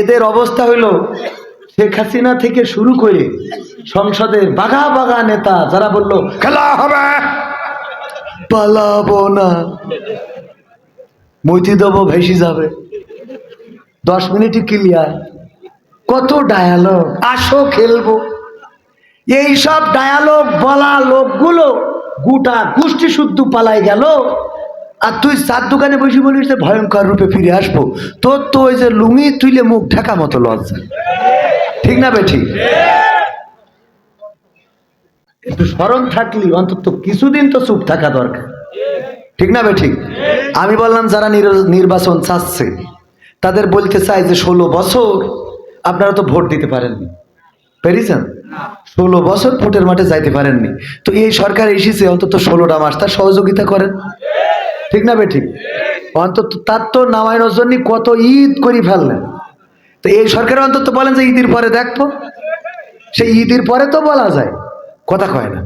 এদের অবস্থা হইল শেখ হাসিনা থেকে শুরু করে সংসদের বাঘা বাঘা নেতা যারা বলল, খেলা হবে, পালাবো না মৈতি দেবো ভেসে যাবে। দশ মিনিটই ক্লিয়ার কত ডায়ালগ আসো খেলব। এইসব ডায়ালগ বলা লোকগুলো গোটা গোষ্ঠী শুদ্ধ পালাই গেল। আর তুই চার দোকানে বসে বলিস যে ভয়ঙ্কর রূপে ফিরে আসব, তোর তো ওই যে লুঙি তুইলে মুখ ঢাকা মতো লজ্জা। ঠিক না বেঠি? একটু স্মরণ থাকলি, অন্তত কিছুদিন তো চুপ থাকা দরকার। ঠিক না বেঠিক আমি বললাম, যারা নির- নির্বাচন চাচ্ছে, তাদের বলতে চাই যে ষোলো বছর আপনারা তো ভোট দিতে পারেননি। পেরেছেন? ষোলো বছর ভোটের মাঠে যাইতে পারেননি। তো এই সরকার এসেছে, অন্তত ষোলোটা মাস তার সহযোগিতা করেন। না বেঠিক অন্তত তার তো নামায়নের জন্য কত ঈদ করি ফেললেন। তো এই সরকার অন্তত বলেন যে ঈদের পরে দেখব। সেই ঈদের পরে তো বলা যায়। কথা কয় না।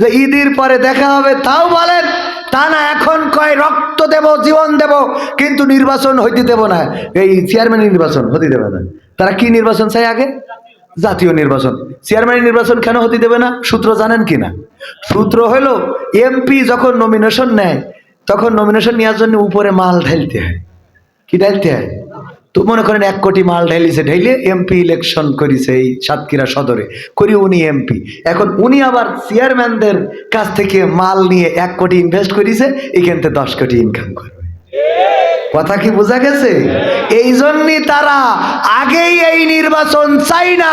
যে ঈদের পরে দেখা হবে তাও বলেন, তা না এখন কয় রক্ত দেব, জীবন দেব, কিন্তু নির্বাচন হইতে দেব না। এই চেয়ারম্যান নির্বাচন হতে দেবে না। তারা কি নির্বাচন চাই আগে? জাতীয় নির্বাচন। চেয়ারম্যান নির্বাচন কেন হতে দেবে না? সূত্র জানেন কি না সূত্র হলো এমপি যখন নমিনেশন নেয় তখন নমিনেশন নেওয়ার জন্য উপরে মাল ঢালতে হয়। কি ঢালতে হয়? তো মনে করেন এক কোটি মাল ঢাইলিছে ঢাইলে এমপি ইলেকশন করেছে এই সাতক্ষীরা সদরে। করি উনি এমপি এখন উনি আবার চেয়ারম্যানদের কাছ থেকে মাল নিয়ে এক কোটি ইনভেস্ট করেছে, এখান থেকে দশ কোটি ইনকাম করবে কথা কি বোঝা গেছে? এই জন্যই তারা আগেই এই নির্বাচন চাই না।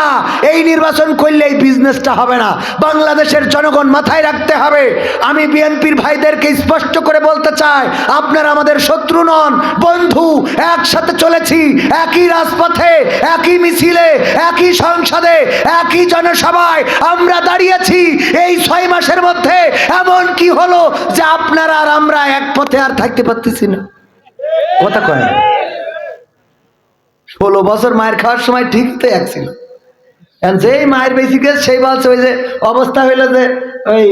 এই নির্বাচন করলে এই বিজনেসটা হবে না। বাংলাদেশের জনগণ মাথায় রাখতে হবে। আমি বিএনপির ভাইদেরকে স্পষ্ট করে বলতে চাই, আপনারা আমাদের শত্রু নন, বন্ধু, একসাথে চলেছি, একই রাজপথে, একই মিছিলে, একই সংসদে, একই জনসভায় আমরা দাঁড়িয়েছি এই ছয় মাসের মধ্যে। এমন কি হলো যে আপনারা আর আমরা এক পথে আর থাকতে পারতেছি না? কথা কয় না। ষোলো বছর মায়ের খাওয়ার সময় ঠিক তো এক ছিল। এখন যেই মায়ের বেশি গেছে, সেই বলছে ওই যে অবস্থা হইল যে ওই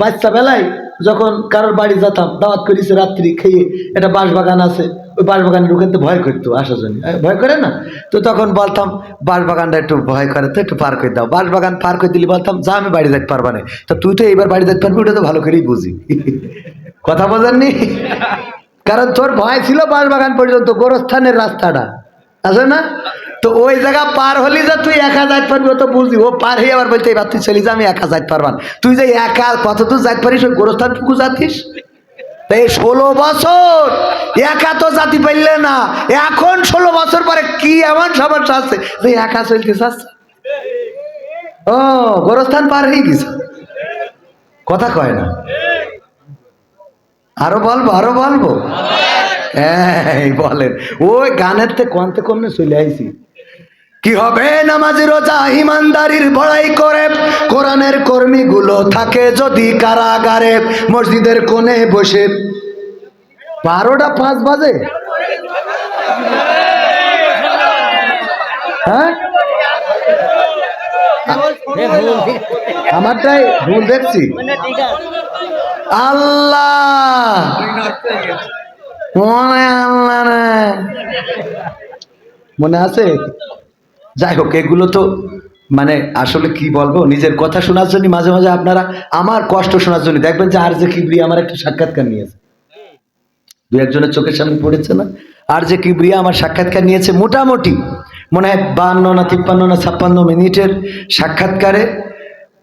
বাচ্চা বেলায় যখন কারোর বাড়ি যেতাম, দাওয়াত করেছে রাত্রি খেয়ে, একটা বাঁশ বাগান আছে, ওই বাঁশ বাগানে ঢুকাতে ভয় করতো আসার জন্য। ভয় করে না? তো তখন বলতাম বাঁশ বাগানটা একটু ভয় করে তো, একটু পার করে দাও। বাঁশ বাগান পার করে দিলে বলতাম, যা আমি বাড়ি যেতে পারবা না। তা তুই তো এইবার বাড়ি যেতে পারবি, ওটা তো ভালো করেই বুঝি। কথা বোঝেননি? কারণ তোর ভয় ছিল বাঁশ বাগান পর্যন্ত, গোরস্থানের রাস্তাটা। আছে না? তো ওই জায়গা পার হলি যে তুই একা যাইতে পারবি তো বুঝি ও পার হয়ে আবার বলতে এবার তুই চলি যা, আমি একা যাইতে পারবান তুই যে একা কত দূর যাইতে পারিস, ওই গোরস্থানটুকু যাতিস। এই ষোলো বছর একা তো জাতি পাইলে না। এখন ষোলো বছর পরে কি এমন সমস্যা আছে যে একা চলতে চাচ্ছে? ও, গোরস্থান পার হয়ে গেছে। কথা কয় না। আরও বলব আরও বলব? হ্যাঁ বলেন ওই গানের থেকে কমতে কমনে চলে আইছি। কি হবে নামাজি রোজা ইমানদারির বড়াই করে? কোরআনের কর্মীগুলো থাকে যদি কারাগারে মসজিদের কোণে বসে। বারোটা পাঁচ বাজে? হ্যাঁ? আমারটাই ভুল দেখছি। আল্লাহ। মনে আছে? যাই হোক, এগুলো তো মানে আসলে কি বলব, নিজের কথা শোনার জন্য মাঝে মাঝে আপনারা আমার কষ্ট শোনার জন্য দেখবেন যে আর যে কিবরি আমার একটা সাক্ষাৎকার নিয়েছে। দু একজনের চোখের সামনে পড়েছে না? আর যে কিবরিয়া আমার সাক্ষাৎকার নিয়েছে মোটামুটি মনে হয় বান্ন না তিপ্পান্ন না ছাপ্পান্ন মিনিটের সাক্ষাৎকারে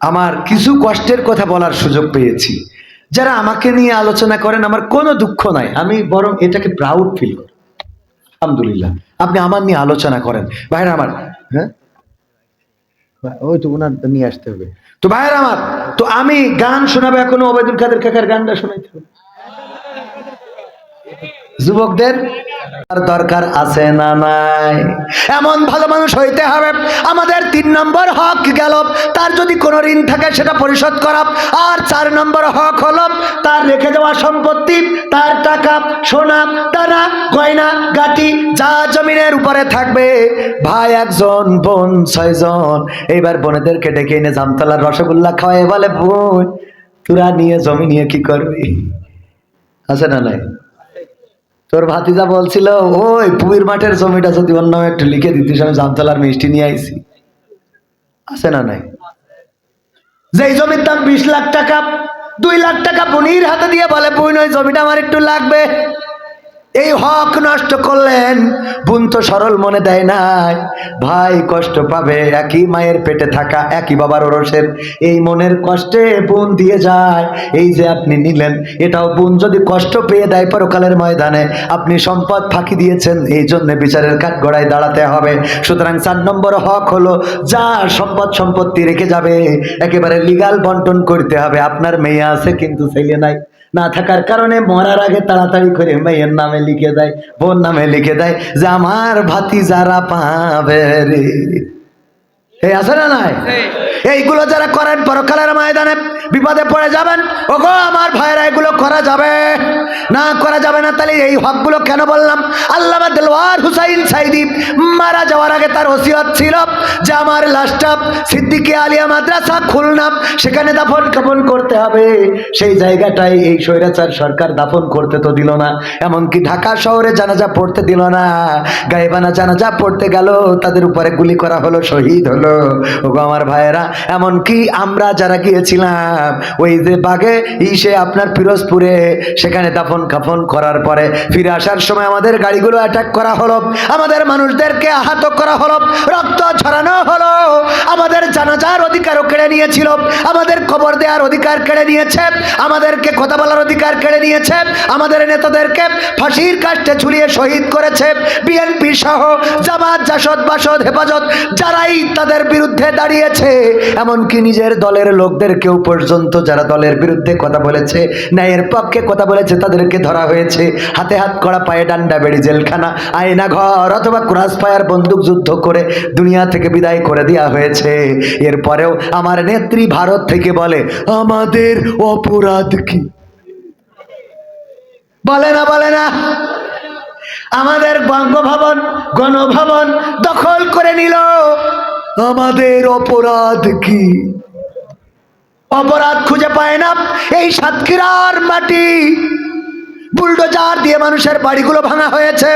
আমার কিছু কষ্টের কথা বলার সুযোগ পেয়েছি। যারা আমাকে নিয়ে আলোচনা করেন, আমার কোনো দুঃখ নাই। আমি বরং এটাকে প্রাউড ফিল করি। আলহামদুলিল্লাহ। আপনি আমার নিয়ে আলোচনা করেন। ভাইরা আমার হ্যাঁ? ওই তো ওনার নিয়ে আসতে হবে। তো ভাইরা আমার, তো আমি গান শোনাবো এখনও, ওবায়দুল কাদের কাকার গানটা শোনাইতে হবে। যুবকদের দরকার আছে না নাই। এমন ভালো মানুষ হইতে হবে। আমাদের তিন নম্বর হক গেল। তার যদি কোনো ঋণ থাকে সেটা পরিশোধ করা। আর চার নম্বর হক হল তার রেখে যাওয়া সম্পত্তি, তার টাকা, সোনা, দানা, গয়না, গাটি, যা জমিনের উপরে থাকবে। ভাই একজন, বোন ছয়জন। এইবার বোনেদেরকে ডেকে এনে জামতলার রসগোল্লা খাওয়াই বলে, বোন, তোরা নিয়ে জমি নিয়ে কি করবি? আছে না নাই? তোর ভাতিজা বলছিল, ওই পুবির মাঠের জমিটা যদি অন্য একটু লিখে দিতে আমি জামতলার মিষ্টি নিয়ে আইছি। আছে না নাই? যেই জমির দাম বিশ লাখ টাকা, দুই লাখ টাকা বুনির হাতে দিয়ে বলে বুন ওই জমিটা আমার একটু লাগবে। এই হক নষ্ট করলেন। বোন তো সরল মনে দেয় নাই। ভাই কষ্ট পাবে, একই মায়ের পেটে থাকা, একই বাবার ওরসের। এই মনের কষ্টে বোন দিয়ে যায়। এই যে আপনি নিলেন, এটাও বোন যদি কষ্ট পেয়ে দেয় পরকালের ময়দানে, আপনি সম্পদ ফাঁকি দিয়েছেন, এই জন্য বিচারের কাঠ গড়ায় দাঁড়াতে হবে। সুতরাং চার নম্বর হক হলো যা সম্পদ সম্পত্তি রেখে যাবে, একেবারে লিগাল বন্টন করতে হবে। আপনার মেয়ে আছে, কিন্তু ছেলে নাই। না থাকার কারণে মরার আগে তাড়াতাড়ি করে মেয়ের নামে লিখে দেয়, বোন নামে লিখে দেয় যে, আমার ভাতি যারা পাবে রে। এই আছে না নাই? এইগুলো যারা করেন পরকালের ময়দানে বিপদে পড়ে যাবেন। ওগো আমার ভাইরা এগুলো করা যাবে। না করা যাবে না তাহলে এই হকগুলো কেন বললাম? আল্লাহ দেলওয়ার হুসাইন সাইদি মারা যাওয়ার আগে তার ওসিয়ত ছিল যে আমার লাশটা সিদ্দিকি আলিয়া মাদ্রাসা খুলনাম সেখানে দাফন কাফন করতে হবে। সেই জায়গাটায় এই স্বৈরাচার সরকার দাফন করতে তো দিল না এমনকি ঢাকা শহরে জানাজা পড়তে দিল না। গায়েবানা জানাজা পড়তে গেল তাদের উপরে গুলি করা হলো শহীদ হলো। ওগো আমার ভাইয়েরা, এমনকি আমরা যারা গিয়েছিলাম ওই যে বাগে, ইসে আপনার পিরোজপুরে, সেখানে দাফন কাফন করার পরে ফিরে আসার সময় আমাদের গাড়িগুলো অ্যাটাক করা হলো, আমাদের মানুষদেরকে আহত করা হলো, রক্ত ছড়ানো হলো, আমাদের জানাজার অধিকারও কেড়ে নিয়েছিল, আমাদের খবর দেওয়ার অধিকার কেড়ে নিয়েছে, আমাদেরকে কথা বলার অধিকার কেড়ে নিয়েছে, আমাদের নেতাদেরকে ফাঁসির কাষ্টে ঝুলিয়ে শহীদ করেছে, বিএনপি সহ জামাত, জাসদ, বাসদ, হেফাজত, যারাই তাদের বিরুদ্ধে দাঁড়িয়েছে, এমনকি নিজের দলের লোকদেরকেও পর্যন্ত যারা দলের বিরুদ্ধে কথা বলেছে, ন্যায়ের পক্ষে কথা বলেছে, তাদেরকে ধরা হয়েছে। হাতে হাত করা পায়ে ডান্ডা বেড়ি জেলখানা, আয়না ঘর অথবা ক্রাস ফায়ার বন্দুক যুদ্ধ করে দুনিয়া থেকে বিদায় করে দেওয়া হয়েছে। এরপরেও আমার নেত্রী ভারত থেকে বলে, আমাদের অপরাধ কি? বলে না বলে না। আমাদের বঙ্গভবন, গণভবন দখল করে নিল। আমাদের অপরাধ কি? অপরাধ খুঁজে পায় না এই সাতক্ষীরার মাটি। বুলডোজার দিয়ে মানুষের বাড়িগুলো ভাঙা হয়েছে।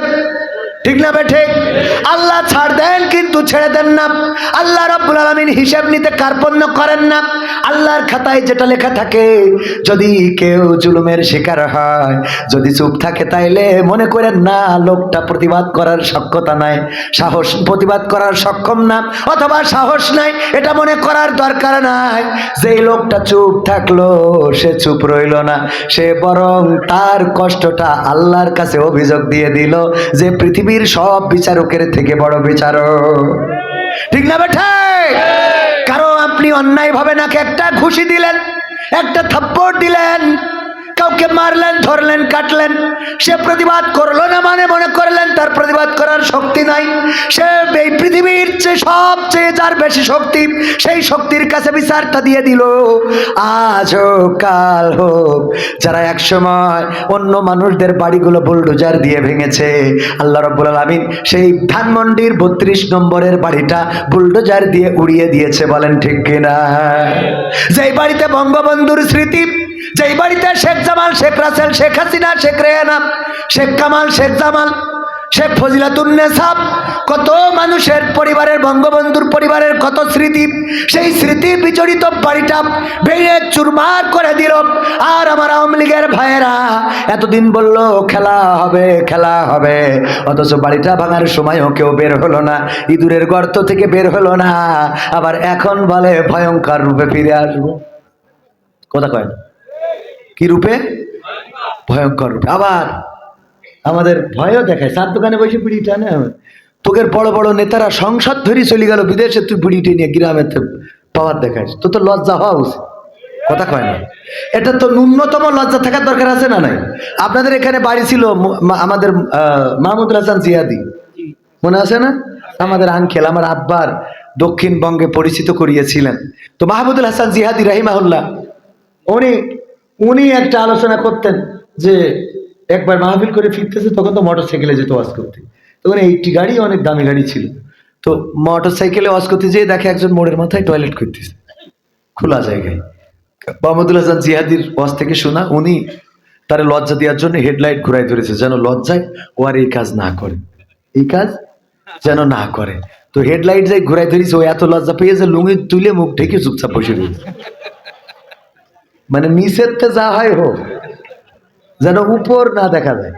ঠিক না বেঠে আল্লাহ ছাড় দেন কিন্তু ছেড়ে দেন না। আল্লাহ রব্বুল আলমিন হিসেব নিতে কার্পণ্য করেন না। আল্লাহর খাতায় যেটা লেখা থাকে, যদি কেউ জুলুমের শিকার হয়, যদি চুপ থাকে তাইলে মনে করেন না, লোকটা প্রতিবাদ করার সক্ষতা নাই, সাহস, প্রতিবাদ করার সক্ষম না, অথবা সাহস নাই, এটা মনে করার দরকার নাই। যেই লোকটা চুপ থাকল, সে চুপ রইল না, সে বরং তার কষ্টটা আল্লাহর কাছে অভিযোগ দিয়ে দিল, যে পৃথিবীর সব বিচারকের থেকে বড় বিচারক। ঠিক না বেঠে? কারও আপনি অন্যায় ভাবে নাকি একটা ঘুষি দিলেন একটা থাপ্পড় দিলেন কাউকে মারলেন, ধরলেন, কাটলেন, সে প্রতিবাদ করল না মানে মনে করলেন তার প্রতিবাদ করার শক্তি নাই। সে এই পৃথিবীর চেয়ে সবচেয়ে যার বেশি শক্তি, সেই শক্তির কাছে বিচারটা দিয়ে দিল। আজ কাল হোক, যারা একসময় অন্য মানুষদের বাড়িগুলো বুলডোজার দিয়ে ভেঙেছে, আল্লাহ রব্বুল আলমিন সেই ধানমন্ডির বত্রিশ নম্বরের বাড়িটা বুলডোজার দিয়ে উড়িয়ে দিয়েছে, বলেন ঠিক কিনা? যেই বাড়িতে বঙ্গবন্ধুর স্মৃতি যেই বাড়িতে শেখ জামাল, শেখ রাসেল, শেখ হাসিনা, শেখ রেহানা, শেখ কামাল, শেখ জামাল, শেখ ফজিলাতুন্নেসাব কত মানুষের পরিবারের বঙ্গবন্ধুর পরিবারের কত স্মৃতি, সেই স্মৃতি বিজড়িত বাড়িটা ভেঙে চুরমার করে দিল। আর আমার আওয়ামী লীগের ভাইয়েরা এতদিন বলল, খেলা হবে খেলা হবে। অথচ বাড়িটা ভাঙার সময়ও কেউ বের হলো না, ইঁদুরের গর্ত থেকে বের হলো না। আবার এখন বলে, ভয়ঙ্কর রূপে ফিরে আসব। কথা কয় কি রূপে? ভয়ঙ্কর রূপে। আবার আমাদের ভয়ও দেখায়। সাত দোকানে বসে বিড়ি টানে। তোদের বড় বড় নেতারা সংসদ ধরি চলে গেল বিদেশে, তুই বিড়িটি নিয়ে গ্রামে পাওয়ার দেখাস তো তো লজ্জা হওয়া উচিত। কথা কয় না। এটা তো ন্যূনতম লজ্জা থাকার দরকার আছে না নাই? আপনাদের এখানে বাড়ি ছিল আমাদের মাহমুদুল হাসান জিয়াদি। মনে আছে না? আমাদের আঙ্কেল, আমার আব্বার দক্ষিণবঙ্গে পরিচিত করিয়েছিলেন। তো মাহমুদুল হাসান জিহাদি রাহিমাহুল্লাহ, উনি উনি একটা আলোচনা করতেন যে একবার মাহফিল করে ফিরতেছে, তখন তো মোটর সাইকেলে যেত ওয়াজ করতে তখন এইটি গাড়ি অনেক দামি গাড়ি ছিল। তো মোটর সাইকেলে ওয়াজ করতে যেয়ে দেখে একজন মোড়ের মাথায় টয়লেট করতেছে, খোলা জায়গায়। মোহাম্মদুল হাসান জিহাদির ওয়াজ থেকে শোনা, উনি তার লজ্জা দেওয়ার জন্য হেডলাইট ঘুরাই ধরেছে, যেন লজ্জায় ও আর এই কাজ না করে। এই কাজ যেন না করে। তো হেডলাইট যাই ঘুরাই ধরেছে, ও এত লজ্জা পেয়েছে লুঙ্গি তুলে মুখ ঢেকে চুপচাপ বসে রয়েছে। মানে নিচের যা হয় হোক যেন উপর না দেখা যায়।